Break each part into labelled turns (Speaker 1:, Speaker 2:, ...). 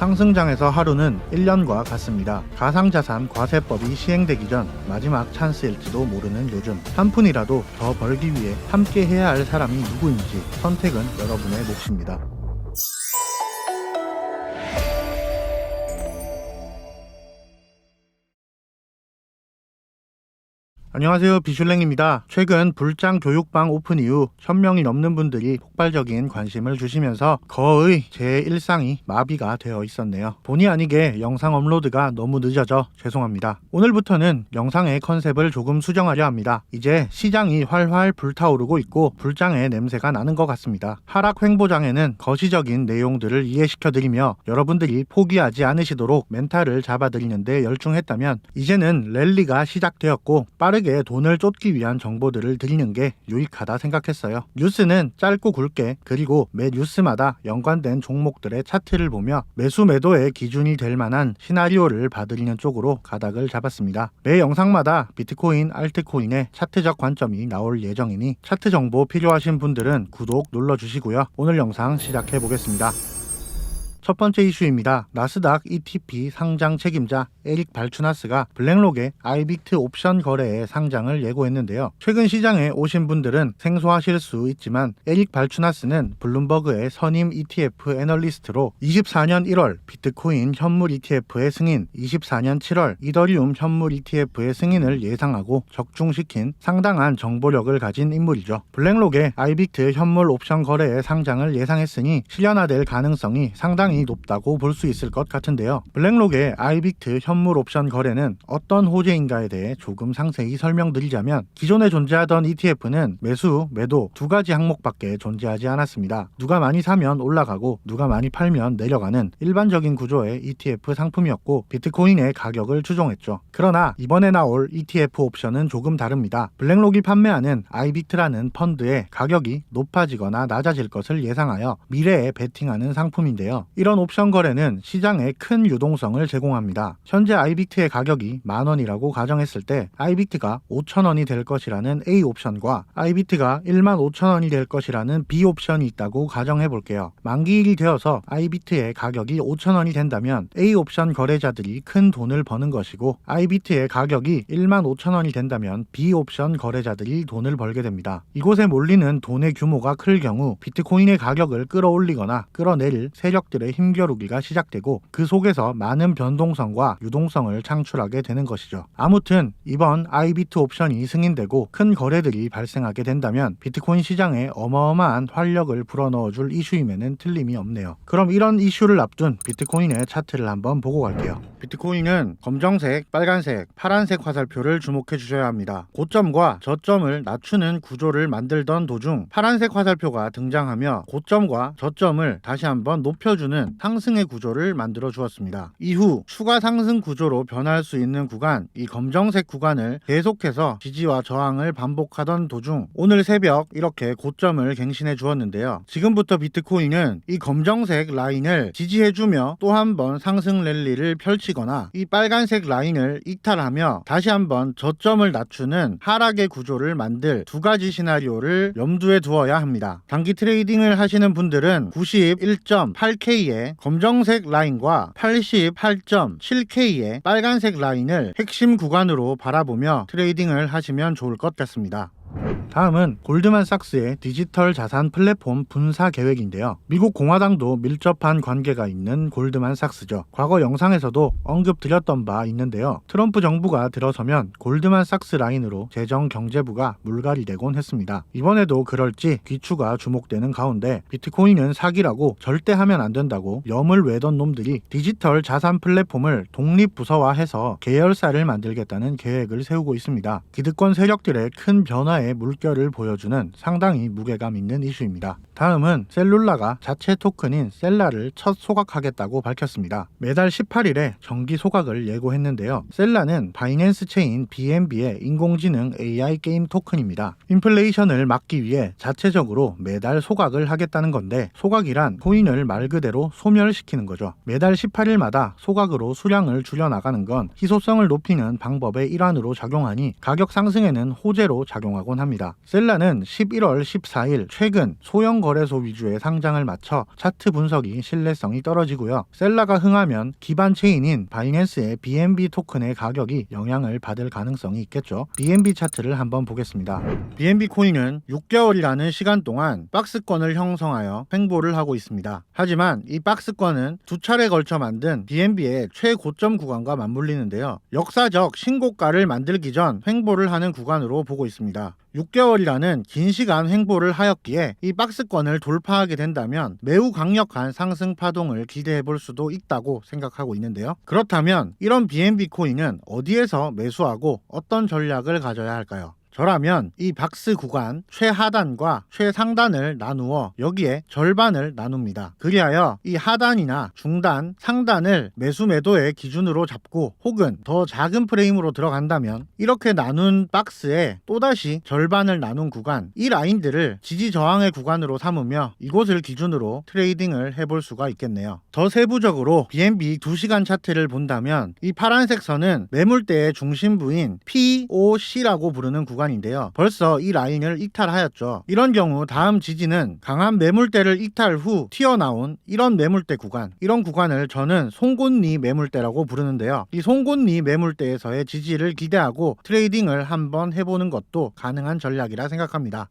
Speaker 1: 상승장에서 하루는 1년과 같습니다. 가상자산 과세법이 시행되기 전 마지막 찬스일지도 모르는 요즘 한 푼이라도 더 벌기 위해 함께 해야 할 사람이 누구인지 선택은 여러분의 몫입니다. 안녕하세요 비슐랭입니다. 최근 불장 교육방 오픈 이후 1000명이 넘는 분들이 폭발적인 관심을 주시면서 거의 제 일상이 마비가 되어 있었네요. 본의 아니게 영상 업로드가 너무 늦어져 죄송합니다. 오늘부터는 영상의 컨셉을 조금 수정하려 합니다. 이제 시장이 활활 불타오르고 있고 불장의 냄새가 나는 것 같습니다. 하락 횡보장에는 거시적인 내용들을 이해시켜드리며 여러분들이 포기하지 않으시도록 멘탈을 잡아드리는데 열중했다면 이제는 랠리가 시작되었고 빠르게 돈을 쫓기 위한 정보들을 드리는 게 유익하다 생각했어요. 뉴스는 짧고 굵게 그리고 매 뉴스마다 연관된 종목들의 차트를 보며 매수 매도의 기준이 될 만한 시나리오를 봐드리는 쪽으로 가닥을 잡았습니다. 매 영상마다 비트코인, 알트코인의 차트적 관점이 나올 예정이니 차트 정보 필요하신 분들은 구독 눌러주시고요. 오늘 영상 시작해 보겠습니다. 첫 번째 이슈입니다. 나스닥 ETP 상장 책임자 에릭 발추나스가 블랙록의 아이빅트 옵션 거래에 상장을 예고했는데요. 최근 시장에 오신 분들은 생소하실 수 있지만 에릭 발추나스는 블룸버그의 선임 ETF 애널리스트로 24년 1월 비트코인 현물 ETF의 승인, 24년 7월 이더리움 현물 ETF의 승인을 예상하고 적중시킨 상당한 정보력을 가진 인물이죠. 블랙록의 아이빅트 현물 옵션 거래에 상장을 예상했으니 실현화될 가능성이 상당히 높다고 볼 수 있을 것 같은데요. 블랙록의 아이빅트 현물 옵션 거래는 어떤 호재인가에 대해 조금 상세히 설명드리자면 기존에 존재하던 ETF는 매수, 매도 두 가지 항목밖에 존재하지 않았습니다. 누가 많이 사면 올라가고 누가 많이 팔면 내려가는 일반적인 구조의 ETF 상품이었고 비트코인의 가격을 추종했죠. 그러나 이번에 나올 ETF 옵션은 조금 다릅니다. 블랙록이 판매하는 아이빅트라는 펀드의 가격이 높아지거나 낮아질 것을 예상하여 미래에 베팅하는 상품인데요. 이런 옵션 거래는 시장에 큰 유동성을 제공합니다. 현재 아이빅트의 가격이 만 원이라고 가정했을 때 아이빅트가 5천 원이 될 것이라는 A 옵션과 아이빅트가 1만 5천 원이 될 것이라는 B 옵션이 있다고 가정해 볼게요. 만기일이 되어서 아이빅트의 가격이 5천 원이 된다면 A 옵션 거래자들이 큰 돈을 버는 것이고 아이빅트의 가격이 1만 5천 원이 된다면 B 옵션 거래자들이 돈을 벌게 됩니다. 이곳에 몰리는 돈의 규모가 클 경우 비트코인의 가격을 끌어올리거나 끌어내릴 세력들의 힘겨루기가 시작되고 그 속에서 많은 변동성과 유동성을 창출하게 되는 것이죠. 아무튼 이번 아이비트 옵션이 승인되고 큰 거래들이 발생하게 된다면 비트코인 시장에 어마어마한 활력을 불어넣어 줄 이슈임에는 틀림이 없네요. 그럼 이런 이슈를 앞둔 비트코인의 차트를 한번 보고 갈게요. 비트코인은 검정색, 빨간색, 파란색 화살표를 주목해 주셔야 합니다. 고점과 저점을 낮추는 구조를 만들던 도중 파란색 화살표가 등장하며 고점과 저점을 다시 한번 높여주는 상승의 구조를 만들어 주었습니다. 이후 추가 상승 구조로 변할 수 있는 구간, 이 검정색 구간을 계속해서 지지와 저항을 반복하던 도중 오늘 새벽 이렇게 고점을 갱신해 주었는데요. 지금부터 비트코인은 이 검정색 라인을 지지해주며 또 한 번 상승 랠리를 펼치거나 이 빨간색 라인을 이탈하며 다시 한번 저점을 낮추는 하락의 구조를 만들 두 가지 시나리오를 염두에 두어야 합니다. 단기 트레이딩을 하시는 분들은 91.8K 의 검정색 라인과 88.7K의 빨간색 라인을 핵심 구간으로 바라보며 트레이딩을 하시면 좋을 것 같습니다. 다음은 골드만삭스의 디지털 자산 플랫폼 분사 계획인데요. 미국 공화당도 밀접한 관계가 있는 골드만삭스죠. 과거 영상에서도 언급드렸던 바 있는데요. 트럼프 정부가 들어서면 골드만삭스 라인으로 재정 경제부가 물갈이 되곤 했습니다. 이번에도 그럴지 귀추가 주목되는 가운데 비트코인은 사기라고 절대 하면 안 된다고 염을 외던 놈들이 디지털 자산 플랫폼을 독립 부서화해서 계열사를 만들겠다는 계획을 세우고 있습니다. 기득권 세력들의 큰 변화에 물결을 보여주는 상당히 무게감 있는 이슈입니다. 다음은 셀룰라가 자체 토큰인 셀라를 첫 소각하겠다고 밝혔습니다. 매달 18일에 정기 소각을 예고했는데요. 셀라는 바이낸스 체인 BNB의 인공지능 AI 게임 토큰입니다. 인플레이션을 막기 위해 자체적으로 매달 소각을 하겠다는 건데 소각이란 코인을 말 그대로 소멸시키는 거죠. 매달 18일마다 소각으로 수량을 줄여나가는 건 희소성을 높이는 방법의 일환으로 작용하니 가격 상승에는 호재로 작용하고 있다곤 합니다. 셀라는 11월 14일 최근 소형 거래소 위주의 상장을 마쳐 차트 분석이 신뢰성이 떨어지고요. 셀라가 흥하면 기반 체인인 바이낸스의 BNB 토큰의 가격이 영향을 받을 가능성이 있겠죠. BNB 차트를 한번 보겠습니다. BNB 코인은 6개월이라는 시간 동안 박스권을 형성하여 횡보를 하고 있습니다. 하지만 이 박스권은 두 차례 걸쳐 만든 BNB의 최고점 구간과 맞물리는데요. 역사적 신고가를 만들기 전 횡보를 하는 구간으로 보고 있습니다. 6개월이라는 긴 시간 횡보를 하였기에 이 박스권을 돌파하게 된다면 매우 강력한 상승 파동을 기대해 볼 수도 있다고 생각하고 있는데요. 그렇다면 이런 BNB 코인은 어디에서 매수하고 어떤 전략을 가져야 할까요? 저라면 이 박스 구간 최하단과 최상단을 나누어 여기에 절반을 나눕니다. 그리하여 이 하단이나 중단, 상단을 매수 매도의 기준으로 잡고 혹은 더 작은 프레임으로 들어간다면 이렇게 나눈 박스에 또다시 절반을 나눈 구간 이 라인들을 지지 저항의 구간으로 삼으며 이곳을 기준으로 트레이딩을 해볼 수가 있겠네요. 더 세부적으로 BNB 2시간 차트를 본다면 이 파란색 선은 매물대의 중심부인 POC라고 부르는 구간 인데요. 벌써 이 라인을 이탈하였죠. 이런 경우 다음 지지는 강한 매물대를 이탈 후 튀어나온 이런 매물대 구간, 이런 구간을 저는 송곳니 매물대라고 부르는데요. 이 송곳니 매물대에서의 지지를 기대하고 트레이딩을 한번 해보는 것도 가능한 전략이라 생각합니다.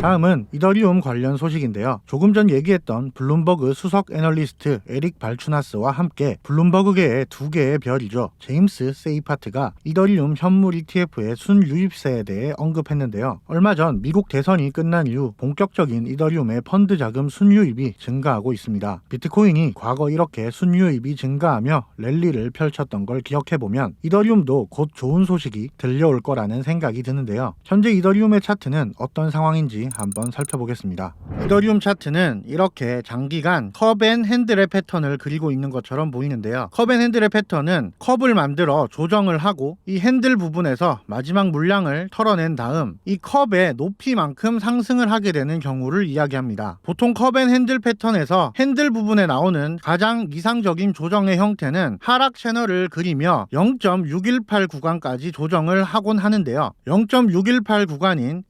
Speaker 1: 다음은 이더리움 관련 소식인데요. 조금 전 얘기했던 블룸버그 수석 애널리스트 에릭 발추나스와 함께 블룸버그계의 두 개의 별이죠. 제임스 세이파트가 이더리움 현물 ETF의 순유입세에 대해 언급했는데요. 얼마 전 미국 대선이 끝난 이후 본격적인 이더리움의 펀드 자금 순유입이 증가하고 있습니다. 비트코인이 과거 이렇게 순유입이 증가하며 랠리를 펼쳤던 걸 기억해보면 이더리움도 곧 좋은 소식이 들려올 거라는 생각이 드는데요. 현재 이더리움의 차트는 어떤 상황인지 한번 살펴보겠습니다. 이더리움 차트는 이렇게 장기간 컵앤 핸들의 패턴을 그리고 있는 것처럼 보이는데요. 컵앤 핸들의 패턴은 컵을 만들어 조정을 하고 이 핸들 부분에서 마지막 물량을 털어낸 다음 이 컵의 높이만큼 상승을 하게 되는 경우를 이야기합니다. 보통 컵앤 핸들 패턴에서 핸들 부분에 나오는 가장 이상적인 조정의 형태는 하락 채널을 그리며 0.618 구간까지 조정을 하곤 하는데요. 0.618 구간인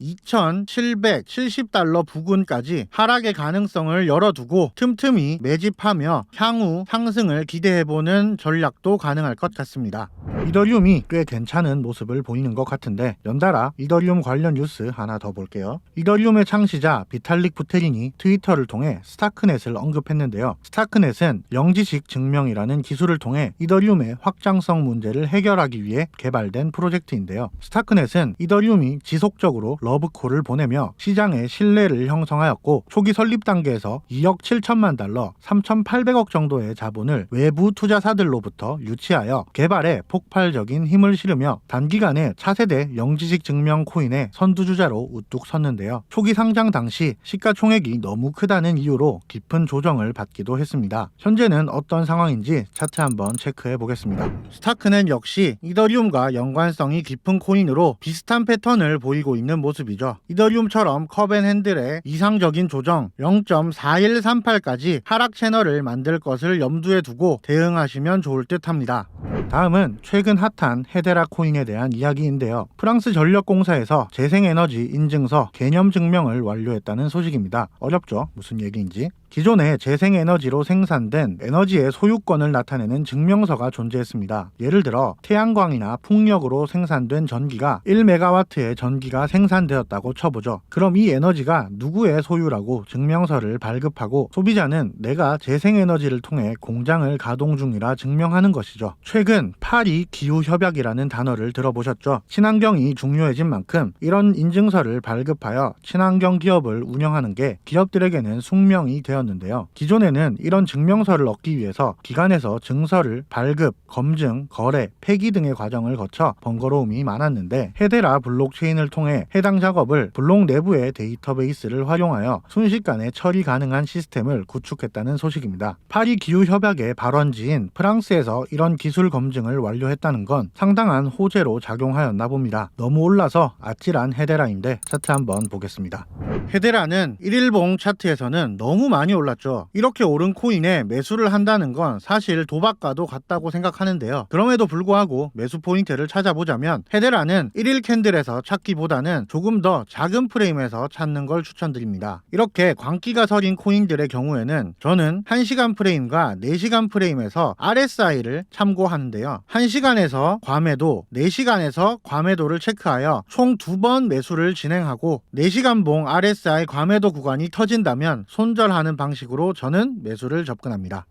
Speaker 1: 2,770달러 부근까지 하락의 가능성을 열어두고 틈틈이 매집하며 향후 상승을 기대해보는 전략도 가능할 것 같습니다. 이더리움이 꽤 괜찮은 모습을 보이는 것 같은데 연달아 이더리움 관련 뉴스 하나 더 볼게요. 이더리움의 창시자 비탈릭 부테린이 트위터를 통해 스타크넷을 언급했는데요. 스타크넷은 영지식 증명이라는 기술을 통해 이더리움의 확장성 문제를 해결하기 위해 개발된 프로젝트인데요. 스타크넷은 이더리움이 지속적으로 러브콜을 보내며 시장의 신뢰를 형성하였고 초기 설립 단계에서 2억 7천만 달러, 3,800억 정도의 자본을 외부 투자사들로부터 유치하여 개발에 폭발적인 힘을 실으며 단기간에 차세대 영지식 증명 코인의 선두주자로 우뚝 섰는데요. 초기 상장 당시 시가총액이 너무 크다는 이유로 깊은 조정을 받기도 했습니다. 현재는 어떤 상황인지 차트 한번 체크해 보겠습니다. 스타크는 역시 이더리움과 연관성이 깊은 코인으로 비슷한 패턴을 보이고 있는 모습이죠. 이더리움처럼 컵앤핸들의 이상적인 조정 0.4138까지 하락 채널을 만들 것을 염두에 두고 대응하시면 좋을 듯 합니다. 다음은 최근 핫한 헤데라 코인에 대한 이야기인데요. 프랑스 전력공사에서 재생에너지 인증서 개념 증명을 완료했다는 소식입니다. 어렵죠? 무슨 얘기인지. 기존에 재생에너지로 생산된 에너지의 소유권을 나타내는 증명서가 존재했습니다. 예를 들어 태양광이나 풍력으로 생산된 전기가 1메가와트의 전기가 생산되었다고 쳐보죠. 그럼 이 에너지가 누구의 소유라고 증명서를 발급하고 소비자는 내가 재생에너지를 통해 공장을 가동 중이라 증명하는 것이죠. 최근 파리 기후협약이라는 단어를 들어보셨죠? 친환경이 중요해진 만큼 이런 인증서를 발급하여 친환경 기업을 운영하는 게 기업들에게는 숙명이 되 었는데요. 기존에는 이런 증명서를 얻기 위해서 기관에서 증서를 발급, 검증, 거래, 폐기 등의 과정을 거쳐 번거로움이 많았는데 헤데라 블록체인을 통해 해당 작업을 블록 내부의 데이터베이스를 활용하여 순식간에 처리 가능한 시스템을 구축했다는 소식입니다. 파리 기후 협약의 발원지인 프랑스에서 이런 기술 검증을 완료했다는 건 상당한 호재로 작용하였나 봅니다. 너무 올라서 아찔한 헤데라인데 차트 한번 보겠습니다. 헤데라는 1일봉 차트에서는 너무 많이 많이 올랐죠. 이렇게 오른 코인에 매수를 한다는 건 사실 도박과도 같다고 생각하는데요. 그럼에도 불구하고 매수 포인트를 찾아보자면 헤데라는 1일 캔들에서 찾기보다는 조금 더 작은 프레임에서 찾는 걸 추천드립니다. 이렇게 광기가 서린 코인들의 경우에는 저는 1시간 프레임과 4시간 프레임에서 RSI를 참고하는데요. 1시간에서 과매도, 4시간에서 과매도를 체크하여 총 두 번 매수를 진행하고 4시간 봉 RSI 과매도 구간이 터진다면 손절하는 방식으로 저는 매수를 접근합니다.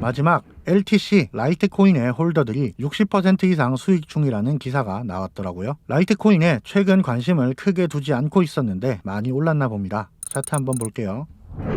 Speaker 1: 마지막 LTC 라이트코인의 홀더들이 60% 이상 수익 중이라는 기사가 나왔더라고요. 라이트코인에 최근 관심을 크게 두지 않고 있었는데 많이 올랐나 봅니다. 차트 한번 볼게요.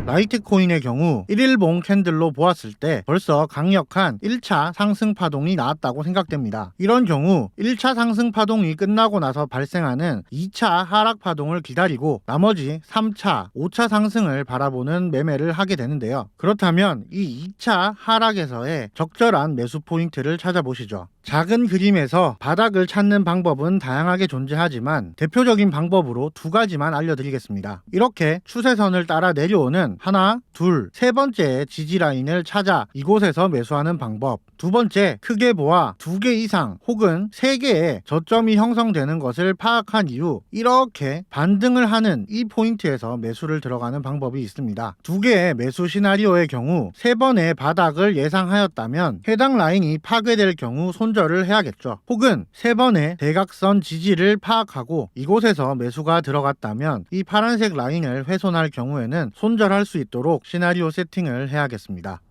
Speaker 1: 라이트코인의 경우 1일봉 캔들로 보았을 때 벌써 강력한 1차 상승 파동이 나왔다고 생각됩니다. 이런 경우 1차 상승 파동이 끝나고 나서 발생하는 2차 하락 파동을 기다리고 나머지 3차, 5차 상승을 바라보는 매매를 하게 되는데요. 그렇다면 이 2차 하락에서의 적절한 매수 포인트를 찾아보시죠. 작은 그림에서 바닥을 찾는 방법은 다양하게 존재하지만 대표적인 방법으로 두 가지만 알려드리겠습니다. 이렇게 추세선을 따라 내려오는 하나, 둘, 세 번째 지지 라인을 찾아 이곳에서 매수하는 방법. 두 번째, 크게 보아 두 개 이상 혹은 세 개의 저점이 형성되는 것을 파악한 이후 이렇게 반등을 하는 이 포인트에서 매수를 들어가는 방법이 있습니다. 두 개의 매수 시나리오의 경우 세 번의 바닥을 예상하였다면 해당 라인이 파괴될 경우 손 절을 해야겠죠. 혹은 세 번의 대각선 지지를 파악하고 이곳에서 매수가 들어갔다면 이 파란색 라인을 훼손할 경우에는 손절할 수 있도록 시나리오 세팅을 해야겠습니다.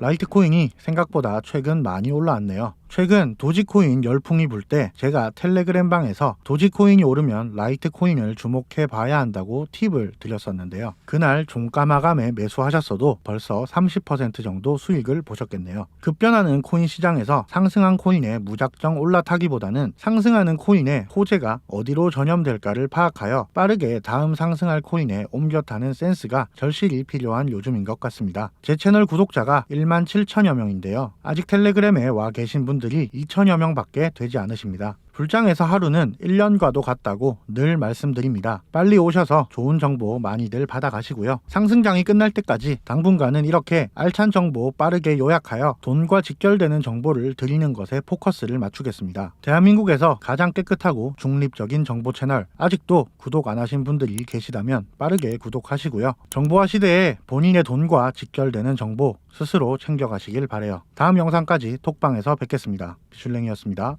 Speaker 1: 라이트코인이 생각보다 최근 많이 올라왔네요. 최근 도지코인 열풍이 불 때 제가 텔레그램 방에서 도지코인이 오르면 라이트코인을 주목해 봐야 한다고 팁을 드렸었는데요. 그날 종가마감에 매수하셨어도 벌써 30% 정도 수익을 보셨겠네요. 급변하는 코인 시장에서 상승한 코인에 무작정 올라타기보다는 상승하는 코인의 호재가 어디로 전염될까를 파악하여 빠르게 다음 상승할 코인에 옮겨 타는 센스가 절실히 필요한 요즘인 것 같습니다. 제 채널 구독자가 1만 7천여 명인데요. 아직 텔레그램에 와 계신 분 들이 2천여 명 밖에 되지 않으십니다. 불장에서 하루는 1년과도 같다고 늘 말씀드립니다. 빨리 오셔서 좋은 정보 많이들 받아가시고요. 상승장이 끝날 때까지 당분간은 이렇게 알찬 정보 빠르게 요약하여 돈과 직결되는 정보를 드리는 것에 포커스를 맞추겠습니다. 대한민국에서 가장 깨끗하고 중립적인 정보 채널 아직도 구독 안 하신 분들이 계시다면 빠르게 구독하시고요. 정보화 시대에 본인의 돈과 직결되는 정보 스스로 챙겨가시길 바래요. 다음 영상까지 톡방에서 뵙겠습니다. 비슐랭이었습니다.